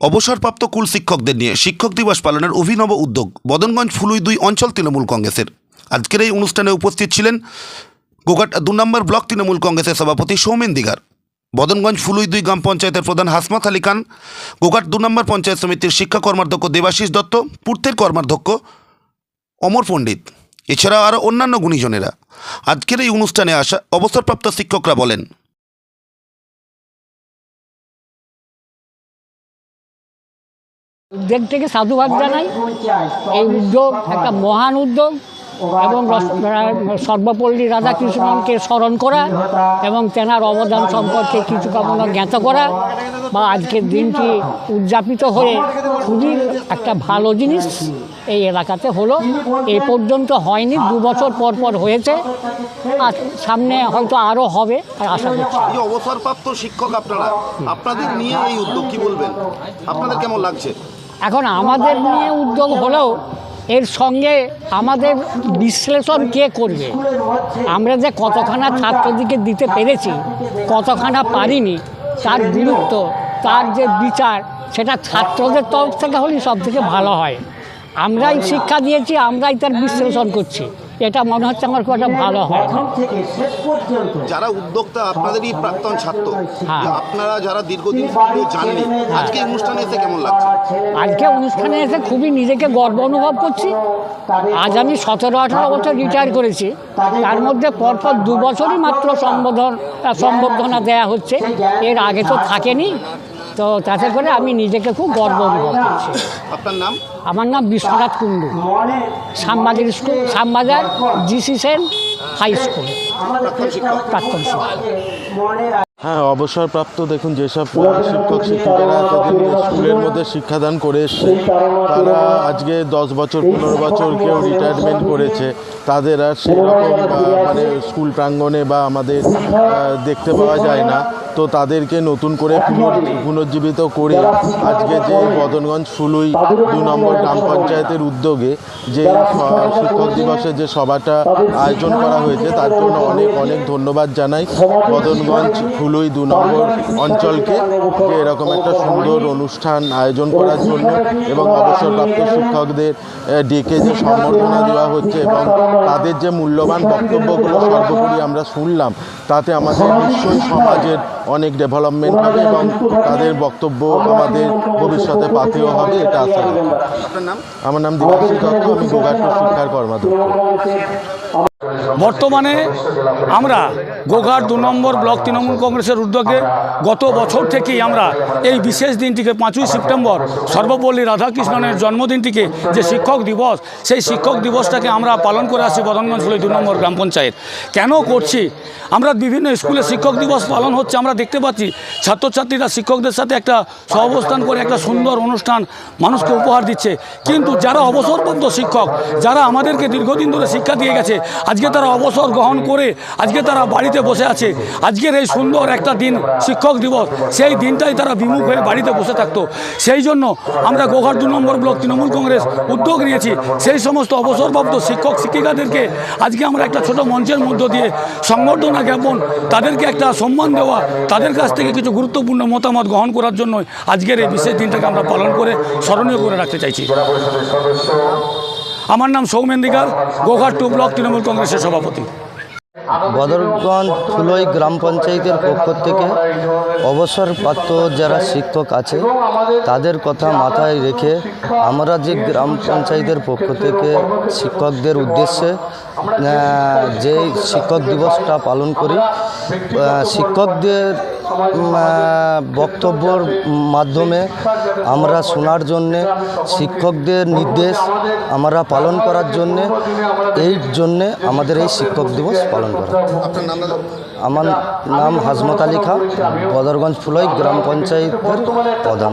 অবসরপ্রাপ্ত কুল শিক্ষকদের নিয়ে শিক্ষক দিবস পালনের অভিনব উদ্যোগ বদনগঞ্জ ফুলুই দুই অঞ্চল তৃণমূল কংগ্রেসের। আজকের এই অনুষ্ঠানে উপস্থিত ছিলেন গোঘাট দু নম্বর ব্লক তৃণমূল কংগ্রেসের সভাপতি সৌমেন দিগার, বদনগঞ্জ ফুলুই দুই গ্রাম পঞ্চায়েতের প্রধান হাসমাত আলী খান, গোঘাট দু নম্বর পঞ্চায়েত সমিতির শিক্ষা কর্মাধ্যক্ষ দেবাশিস দত্ত, পূর্তের কর্মাধ্যক্ষ অমর পণ্ডিত। এছাড়াও আরও অন্যান্য গুণীজনেরা। আজকের এই অনুষ্ঠানে আসা অবসরপ্রাপ্ত শিক্ষকরা বলেন উদ্যোগ থেকে সাধুবাদ জানাই এই উদ্যোগ একটা মহান উদ্যোগ এবং সর্বপল্লী রাধাকৃষ্ণনকে স্মরণ করা এবং তেনার অবদান সম্পর্কে কিছু কামনা জ্ঞাত করা বা আজকের দিনটি উদযাপিত হয়ে খুবই একটা ভালো জিনিস এই এলাকাতে হলো। এ পর্যন্ত হয়নি, দু বছর পর পর হয়েছে। আর সামনে হয়তো আরও হবে, আর আশা করছি। অবসরপ্রাপ্ত শিক্ষক আপনারা, আপনাদের নিয়ে এই উদ্যোগ কি বলবেন? আপনাদের কেমন লাগছে? এখন আমাদের নিয়ে উদ্যোগ হলেও এর সঙ্গে আমাদের বিশ্লেষণ কে করবে? আমরা যে কতখানা ছাত্রদিকে দিতে পেরেছি, কতখানা পারিনি, তার গুরুত্ব, তার যে বিচার, সেটা ছাত্রদের তরফ থেকে হলেই সব থেকে ভালো হয়। আমরাই শিক্ষা দিয়েছি, আমরাই তার বিশ্লেষণ করছি। এটা মনে হচ্ছে আমার খুব একটা ভালো হয়। যারা উদ্যোক্তা আপনাদেরই প্রাক্তন ছাত্র হ্যাঁ। আপনারা যারা দীর্ঘদিন ধরে জাননি আজকে অনুষ্ঠানে এসে কেমন লাগছে? আজকে অনুষ্ঠানে এসে খুবই নিজেকে গর্ব অনুভব করছি। আজ আমি সতেরো আঠারো বছর রিটায়ার করেছি। তার মধ্যে পরপর দু বছরই মাত্র সম্বোধন সম্বর্ধনা দেয়া হচ্ছে। এর আগে তো থাকেনি। তো তাতে করে আমি নিজেকে খুব গর্ব অনুভব করছি। আপনার নাম? আমার নাম Biswanath Kundu. Shyambazar school Shyambazar GC Sen high school প্রাক্তন শিক্ষক। প্রাক্তন শিক্ষক। হ্যাঁ অবসরপ্রাপ্ত দেখুন যেসব শিক্ষক শিক্ষিকারা এতদিন স্কুলের মধ্যে শিক্ষাদান করে এসছে। তারা আজকে দশ বছর পনেরো বছর কেউ রিটায়ারমেন্ট করেছে। তাদের আর সেরকম মানে স্কুল প্রাঙ্গণে বা আমাদের দেখতে পাওয়া যায় না। তো তাদেরকে নতুন করে পুনর- পুনর্জীবিত করে আজকে যে বদনগঞ্জ ফুলুই দু নম্বর গ্রাম পঞ্চায়েতের উদ্যোগে যে শিক্ষক দিবসের যে সভাটা আয়োজন করা হয়েছে তার জন্য অনেক অনেক ধন্যবাদ জানাই। বদনগঞ্জ ফুলুই দু নম্বর অঞ্চলকে যে এরকম একটা সুন্দর অনুষ্ঠান আয়োজন করার জন্য এবং অবসরপ্রাপ্ত শিক্ষকদের ডেকে যে সম্বর্ধনা দেওয়া হচ্ছে এবং তাদের যে মূল্যবান বক্তব্যগুলো সর্বোপরি আমরা শুনলাম তাতে আমাদের নিশ্চয়ই সমাজের অনেক ডেভেলপমেন্ট হবে এবং তাদের বক্তব্য আমাদের ভবিষ্যতে পাতেও হবে এটা আশা রাখি। আপনার নাম? আমার নাম দিবাশী দত্ত আমি গোঘাটপুর শিক্ষার কর্মাধ্যক্ষ। বর্তমানে আমরা গোঘাট দু নম্বর ব্লক তৃণমূল কংগ্রেসের উদ্যোগে গত বছর থেকেই আমরা এই বিশেষ দিনটিকে পাঁচই সেপ্টেম্বর সর্বপল্লী রাধাকৃষ্ণনের জন্মদিনটিকে যে শিক্ষক দিবস, সেই শিক্ষক দিবসটাকে আমরা পালন করে আসি বদনগঞ্জ হলে দু নম্বর গ্রাম পঞ্চায়েত। কেন করছি? আমরা বিভিন্ন স্কুলে শিক্ষক দিবস পালন হচ্ছে, আমরা দেখতে পাচ্ছি ছাত্রছাত্রীরা শিক্ষকদের সাথে একটা সহাবস্থান করে একটা সুন্দর অনুষ্ঠান মানুষকে উপহার দিচ্ছে। কিন্তু যারা অবসরপ্রাপ্ত শিক্ষক, যারা আমাদেরকে দীর্ঘদিন ধরে শিক্ষা দিয়ে গেছে আজকে তারা অবসর গ্রহণ করে আজকে তারা বাড়িতে বসে আছে। আজকের এই সুন্দর একটা দিন, শিক্ষক দিবস, সেই দিনটাই তারা বিমুখ হয়ে বাড়িতে বসে থাকতো। সেই জন্য আমরা গোঘাট দু নম্বর ব্লক তৃণমূল কংগ্রেস উদ্যোগ নিয়েছি। সেই সমস্ত অবসরপ্রাপ্ত শিক্ষক, শিক্ষিকাদেরকে আজকে আমরা একটা ছোট মঞ্চের মধ্য দিয়ে সংবর্ধনা জ্ঞাপন, তাদেরকে একটা সম্মান দেওয়া, তাদের কাছ থেকে কিছু গুরুত্বপূর্ণ মতামত গ্রহণ করার জন্য আজকের এই বিশেষ দিনটাকে আমরা পালন করে স্মরণীয় করে রাখতে চাইছি। আমার নাম সৌমেন দিগার, গোঘাট টু ব্লক তৃণমূল কংগ্রেসের সভাপতি। বদরগঞ্জ ফুলই গ্রাম পঞ্চায়েতের পক্ষ থেকে অবসরপ্রাপ্ত যারা শিক্ষক আছে, তাদের কথা মাথায় রেখে আমরা যে গ্রাম পঞ্চায়েতের পক্ষ থেকে শিক্ষকদের উদ্দেশ্যে যে শিক্ষক দিবসটা পালন করি শিক্ষকদের বক্তব্যর মাধ্যমে আমরা শোনার জন্যে, শিক্ষকদের নির্দেশ আমরা পালন করার জন্যে, এই জন্যে আমাদের এই শিক্ষক দিবস পালন করা আমার নাম হাজমত আলী খা, বদরগঞ্জ ফুলই গ্রাম পঞ্চায়েতের প্রধান।